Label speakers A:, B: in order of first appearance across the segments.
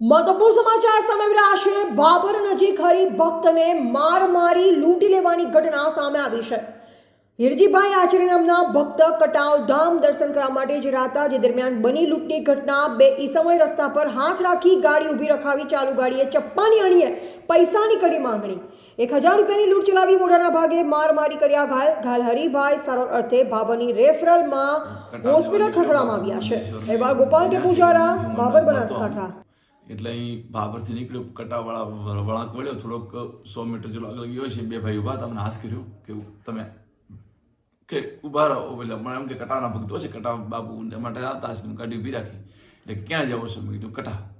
A: મધુપુર સમાચાર સામે રહ્યા છે. બાબર નજીક હરી ભક્તને માર મારી લૂંટી લેવાની ઘટના સામે આવી છે. હિરજીભાઈ આચાર્ય નામના ભક્ત કટાવ ધામ દર્શન કરવા માટે જઈ રહ્યા હતા જે દરમિયાન બની લૂંટની ઘટના. બે ઈસમોએ રસ્તા પર હાથ રાખી ગાડી ઊભી રખાવી ચાલુ ગાડીએ ચપ્પાની અણીએ પૈસાની કરી માંગણી. એક હજાર રૂપિયાની લૂંટ ચલાવી મોઢાના ભાગે માર મારી કર્યા ઘાયલ ઘાયલ હરિભાઈ સારવાર અર્થે બાબરની રેફરલમાં હોસ્પિટલ ખસેડવામાં આવ્યા છે. અહેવાલ ગોપાલ કે પૂજારા બાબર બનાસકાંઠા.
B: એટલે અહીં ભાભરથી નીકળ્યો, કટાવાળા વળાંક વળ્યો, થોડોક સો મીટર જેટલો આગળ ગયો છે, બે ભાઈ ઊભા તમને હાથ કર્યો કે તમે કે ઊભા રહો. એટલે મને એમ કે કટાવના ભક્તો છે કટાવ બાપુ માટે આવતા તમે ગાડી ઊભી રાખી. એટલે ક્યાં જવો છો? મેં કીધું, કટા.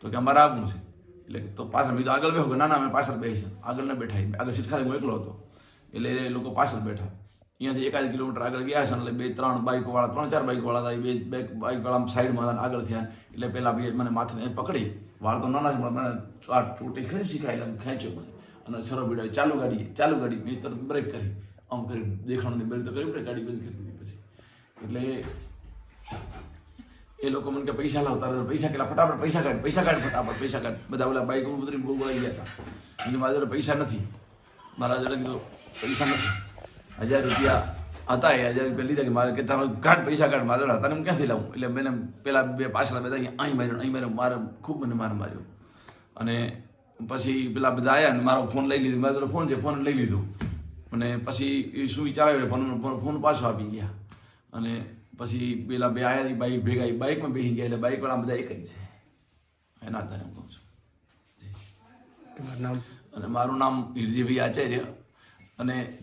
B: તો કે, અમારે આવવું છે. એટલે તો પાછળ. મેં આગળ બેહો. ના ના, અમે પાછળ બેસી આગળ ન બેઠા. આગળ સીટ ખાલી હું એકલો હતો. એટલે એ લોકો પાછળ બેઠા. અહીંયાથી એકાદ કિલોમીટર આગળ ગયા છે એટલે બે, ત્રણ બાઇકો વાળા, ત્રણ, ચાર બાઈકવાળા વાળા હતા. બે બે બાઇક વાળા સાઈડમાં આગળ થયા એટલે પહેલાં બે મને માથે પકડી. વાળ તો નાના પણ મને આ ચોટી ખરી શીખાય એટલે ખેંચ્યો મને. અને છરો બીડાયો ચાલુ ગાડી ચાલુ ગાડી. મેં તરત બ્રેક કરી. આમ કરી દેખાણું બ્રેક તો કરી પડે ગાડી બંધ કરી દીધી પછી. એટલે એ લોકો મને કે પૈસા લાવતા પૈસા કેટલા? ફટાફટ પૈસા કાઢ પૈસા કાઢ ફટાફટ, પૈસા કાઢ. બધા ઓલા બાઈક ઉતરી બહુ ગયા હતા. મારા જોડે પૈસા નથી. મારા જોડે કીધું, પૈસા નથી. હજાર રૂપિયા હતા એ હજાર રૂપિયા લીધા કે મારે કે તમે કાઢ પૈસા કાઢ મારા હતા હું ક્યાંથી લાવું? એટલે મેં પેલા બે પાછલા બધા અહીં માર્યો અહીં માર્યો. મારે ખૂબ મને માર માર્યો. અને પછી પેલા બધા આવ્યા અને મારો ફોન લઈ લીધો. મારે ફોન છે ફોન લઈ લીધો. અને પછી એ શું વિચારાવ્યો ફોન ફોન પાછો આપી ગયા. અને પછી પેલા બે આવ્યા બાઈક ભેગા બાઇકમાં બેસી ગયા. એટલે બાઇક વાળા બધા એક જ છે. એના આધારે હું કહું છું.
C: નામ?
B: અને મારું નામ હિરજીભાઈ આચાર્ય. અને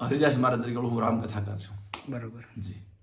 B: હરિદાસ મહારાજ તરીકે હું રામકથાકાર છું.
C: બરોબર.
B: જી.